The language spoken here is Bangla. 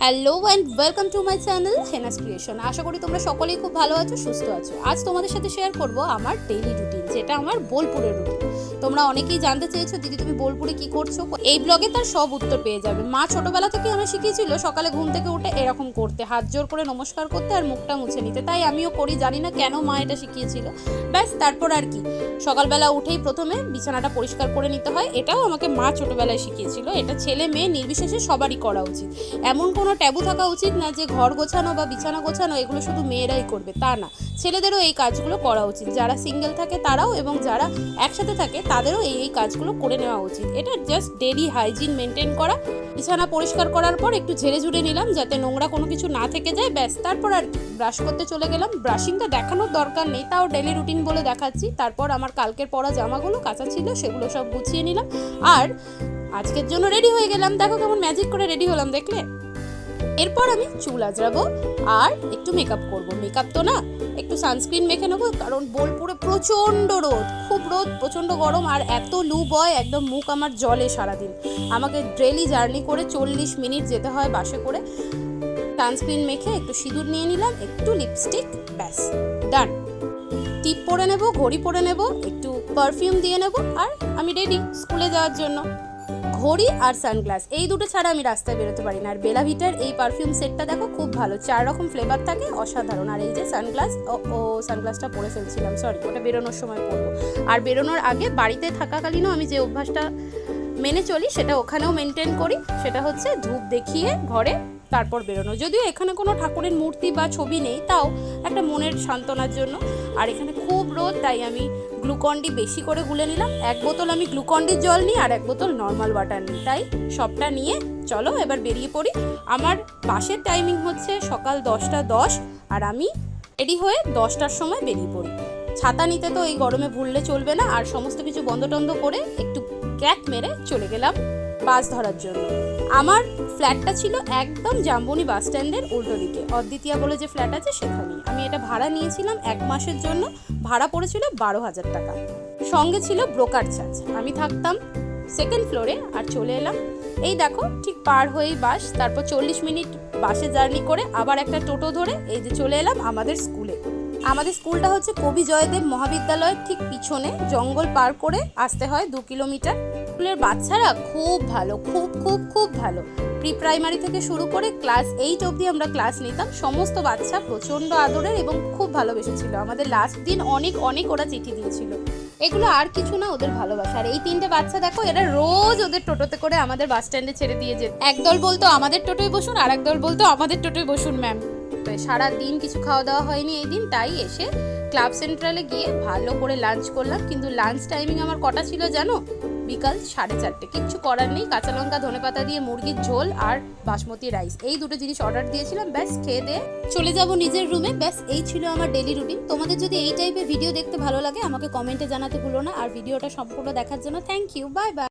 Hello and welcome to my channel Hena's creation আশা করি তোমরা সকলেই খুব ভালো আছো, সুস্থ আছো। আজ তোমাদের সাথে শেয়ার করব আমার ডেইলি রুটিন যেটা আমার বোলপুরের রুটিন তোমরা অনেকেই জানতে চেয়েছো, দিদি তুমি বোলপুরে কি করছ? এই ব্লগে তার সব উত্তর পেয়ে যাবে। মা ছোটবেলা থেকে আমি শিখিয়েছিল সকালে ঘুম থেকে উঠে এরকম করতে, হাত জোর করে নমস্কার করতে আর মুখটা মুছে নিতে। তাই আমিও করি, জানি না কেন মা এটা শিখিয়েছিল। ব্যাস, তারপর আর কি। সকালবেলা উঠেই প্রথমে বিছানাটা পরিষ্কার করে নিতে হয়। এটাও আমাকে মা ছোটবেলায় শিখিয়েছিল। এটা ছেলে মেয়ে নির্বিশেষে সবারই করা উচিত। এমন কোনো ট্যাবু থাকা উচিত না যে ঘর গোছানো বা বিছানা গোছানো, এগুলো শুধু মেয়েরাই করবে। তা না। ছেলেদেরও এই কাজগুলো করা উচিত। যারা সিঙ্গেল থাকে তারাও এবং যারা একসাথে থাকে তাদেরও এই এই কাজগুলো করে নেওয়া উচিত। এটা জাস্ট ডেলি হাইজিন মেনটেন করা। বিছানা পরিষ্কার করার পর একটু ঝেড়ে ঝুড়ে নিলাম যাতে নোংরা কোনো কিছু না থেকে যায়। ব্যাস, তারপর আর ব্রাশ করতে চলে গেলাম। ব্রাশিংটা দেখানোর দরকার নেই, তাও ডেলি রুটিন বলে দেখাচ্ছি। তারপর আমার কালকের পরা জামাগুলো কাঁচা ছিল, সেগুলো সব গুছিয়ে নিলাম। আর আজকের জন্য রেডি হয়ে গেলাম। দেখো কেমন ম্যাজিক করে রেডি হলাম, দেখলে? এরপর আমি চুল আজরাবো আর একটু মেকআপ করব। মেকআপ তো না, একটু সানস্ক্রিন মেখে নেব, কারণ বোলপুরে প্রচণ্ড রোদ, খুব রোদ, প্রচণ্ড গরম আর এত লু বয় একদম মুখ আমার জলে সারাদিন। আমাকে ডেলি জার্নি করে চল্লিশ মিনিট যেতে হয় বাসে করে। সানস্ক্রিন মেখে একটু সিঁদুর নিয়ে নিলাম, একটু লিপস্টিক ব্যাস ডান টিপ পরে নেব, ঘড়ি পরে নেব, একটু পারফিউম দিয়ে নেব আর আমি রেডি স্কুলে যাওয়ার জন্য। ঘড়ি আর সানগ্লাস। এই দুটো ছাড়া আমি রাস্তায় বেরোতে পারি না। আর বেলাভিটার এই পারফিউম সেটটা দেখো খুব ভালো। চার রকম ফ্লেভার থাকে, অসাধারণ। আর এই যে সানগ্লাস, ও সানগ্লাসটা পরে ফেলছিলাম সরি ওটা বেরোনোর সময় পরবো। আর বেরোনোর আগে বাড়িতে থাকাকালীনও আমি যে অভ্যাসটা মেনে চলি, সেটা ওখানেও মেনটেন করি। সেটা হচ্ছে ধূপ দেখিয়ে ঘরে তারপর বেরোনো। যদিও এখানে কোনো ঠাকুরের মূর্তি বা ছবি নেই, তাও একটা মনের সান্ত্বনার জন্য। আর এখানে খুব রোদ, তাই আমি গ্লুকন্ডি বেশি করে গুলে নিলাম। এক বোতল আমি গ্লুকন্ডির জল নিই আর এক বোতল নর্মাল ওয়াটার নিই। তাই সবটা নিয়ে চলো এবার বেরিয়ে পড়ি। আমার বাসের টাইমিং হচ্ছে সকাল দশটা দশ আর আমি রেডি হয়ে দশটার সময় বেরিয়ে পড়ি। ছাতা নিতে তো এই গরমে ভুললে চলবে না। আর সমস্ত কিছু বন্ধ টন্ধ করে একটু ক্যাক মেরে চলে গেলাম বাস ধরার জন্য। আমার ফ্ল্যাটটা ছিল একদম জাম্বনি বাস স্ট্যান্ডের উল্টো দিকে। অদ্বিতীয়া বলে যে ফ্ল্যাট আছে সেখানেই। আমি এটা ভাড়া নিয়েছিলাম এক মাসের জন্য। ভাড়া পড়েছিল বারো হাজার টাকা। সঙ্গে ছিল ব্রোকার চার্জ আমি থাকতাম সেকেন্ড ফ্লোরে আর চলে এলাম। এই দেখো, ঠিক পার হয়েই বাস তারপর চল্লিশ মিনিট বাসে জার্নি করে আবার একটা টোটো ধরে এই যে চলে এলাম আমাদের স্কুলে আমাদের স্কুলটা হচ্ছে কবি জয়দেব মহাবিদ্যালয়ের ঠিক পিছনে। জঙ্গল পার করে আসতে হয় দু কিলোমিটার। স্কুলের বাচ্চারা খুব ভালো, খুব খুব খুব ভালো। প্রি প্রাইমারি থেকে শুরু করে ক্লাস এইট অবধি আমরা ক্লাস নিতাম। সমস্ত বাচ্চা প্রচণ্ড আদরের এবং খুব ভালোবেসেছিল। আমাদের লাস্ট দিন অনেক অনেক ওরা চিঠি দিয়েছিল। এগুলো আর কিছু না ওদের ভালোবাসা। আর এই তিনটে বাচ্চা দেখো, এরা রোজ ওদের টোটোতে করে আমাদের বাস স্ট্যান্ডে ছেড়ে দিয়ে যেত। একদল বলতো, আমাদের টোটোয় বসুন, আর একদল বলতো, আমাদের টোটোয় বসুন ম্যাম সারা দিন কিছু খাওয়া দাওয়া হয়নি এই দিন, তাই এসে ক্লাব সেন্ট্রালে গিয়ে ভালো করে লাঞ্চ করলাম। কিন্তু লাঞ্চ টাইমিং আমার কটা ছিল জানো? বিকাল সাড়ে চারটে। কিচ্ছু করার নেই। কাঁচা লঙ্কা, ধনে পাতা দিয়ে মুরগির ঝোল আর বাসমতি রাইস এই দুটো জিনিস অর্ডার দিয়েছিলাম। ব্যাস, খেয়ে দিয়ে চলে যাব নিজের রুমে ব্যাস, এই ছিল আমার ডেলি রুটিন তোমাদের যদি এই টাইপের ভিডিও দেখতে ভালো লাগে, আমাকে কমেন্টে জানাতে ভুলো না। আর ভিডিওটা সম্পূর্ণ দেখার জন্য থ্যাংক ইউ বাই বাই